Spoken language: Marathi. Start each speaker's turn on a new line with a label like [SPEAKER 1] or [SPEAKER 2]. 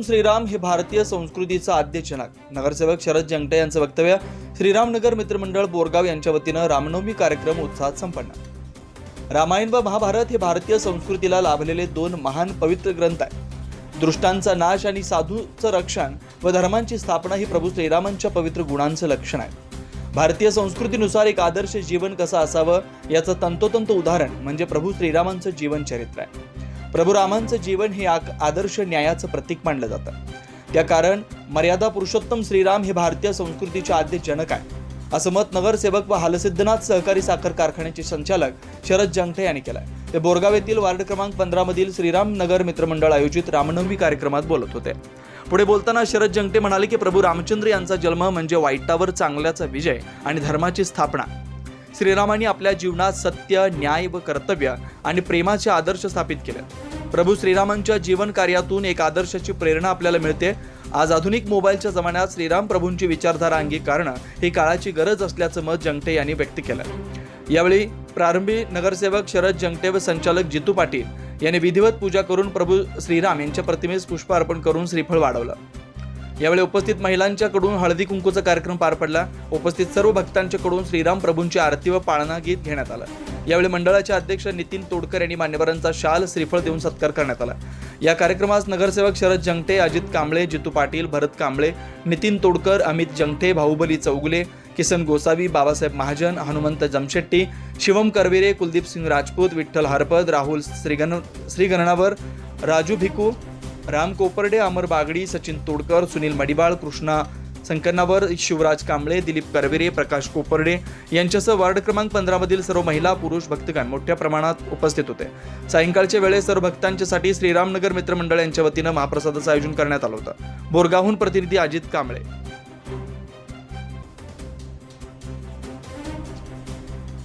[SPEAKER 1] श्रीराम हे भारतीय संस्कृतीचं आद्य जनक. नगरसेवक शरद जंगटे यांचं वक्तव्य श्रीरामनगर मित्रमंडळ बोरगाव यांच्या वतीनं रामनवमी कार्यक्रम उत्साहात संपन्न. रामायण व महाभारत हे भारतीय संस्कृतीला लाभलेले दोन महान पवित्र ग्रंथ आहेत. दृष्टांचा नाश आणि साधूचं रक्षण व धर्मांची स्थापना ही प्रभू श्रीरामांच्या पवित्र गुणांचं लक्षण आहे भारतीय संस्कृतीनुसार एक आदर्श जीवन कसं असावं याचं तंतोतंत उदाहरण म्हणजे प्रभू श्रीरामांचं जीवन चरित्र आहे. प्रभू रामांचं जीवन हे आदर्श न्यायाचं प्रतीक मानलं जातं. त्या कारण मर्यादा पुरुषोत्तम श्रीराम हे भारतीय संस्कृतीचे आद्य जनक आहे असं मत नगरसेवक व हालसिद्धनाथ सहकारी साखर कारखान्याचे संचालक शरद जंगठे यांनी केलं ते बोरगाव येथील वार्ड क्रमांक पंधरामधील श्रीराम नगर मित्रमंडळ आयोजित रामनवमी कार्यक्रमात बोलत होते. पुढे बोलताना शरद जंगटे म्हणाले की प्रभू रामचंद्र यांचा जन्म म्हणजे वाईटावर चांगल्याचा विजय आणि धर्माची स्थापना. श्रीरामांनी आपल्या जीवनात सत्य न्याय व कर्तव्य आणि प्रेमाचे आदर्श स्थापित केले. प्रभू श्रीरामांच्या जीवन कार्यातून एक आदर्शाची प्रेरणा आपल्याला मिळते. आज आधुनिक मोबाईलच्या जमान्यात श्रीराम प्रभूंची विचारधारा अंगीकारणं ही काळाची गरज असल्याचं मत जंगटे यांनी व्यक्त केलं. यावेळी प्रारंभी नगरसेवक शरद जंगटे व संचालक जितू पाटील यांनी विधिवत पूजा करून प्रभू श्रीराम यांच्या प्रतिमेस पुष्प अर्पण करून श्रीफळ वाढवलं. यावेळी उपस्थित महिलांच्याकडून हळदी कुंकूचा कार्यक्रम पार पडला. उपस्थित सर्व भक्तांच्याकडून श्रीराम प्रभूंची आरती व पाळणा गीत घेण्यात आलं. यावेळी मंडळाचे अध्यक्ष नितीन तोडकर यांनी मान्यवरांचा शाल श्रीफळ देऊन सत्कार करण्यात आला. या कार्यक्रमास नगरसेवक शरद जंगटे अजित कांबळे जितू पाटील भरत कांबळे नितीन तोडकर अमित जंगटे बाहुबली चौगुले किसन गोसावी बाबासाहेब महाजन हनुमंत जमशेट्टी शिवम करविरे कुलदीप सिंग राजपूत विठ्ठल हरपद राहुल श्रीगण श्रीगणनावर राजू भिकू राम कोपर्डे अमर बागडी सचिन तोडकर सुनील मडिबाळ कृष्णा संकनावर शिवराज कांबळे दिलीप करविरे प्रकाश कोपर्डे यांच्यासह वार्ड क्रमांक पंधरामधील सर्व महिला पुरुष भक्तगण मोठ्या प्रमाणात उपस्थित होते. सायंकाळच्या वेळेस सर्व भक्तांच्यासाठी श्रीरामनगर मित्रमंडळ यांच्या वतीनं महाप्रसादाचं आयोजन करण्यात आलं होतं. बोरगावहून प्रतिनिधी अजित कांबळे.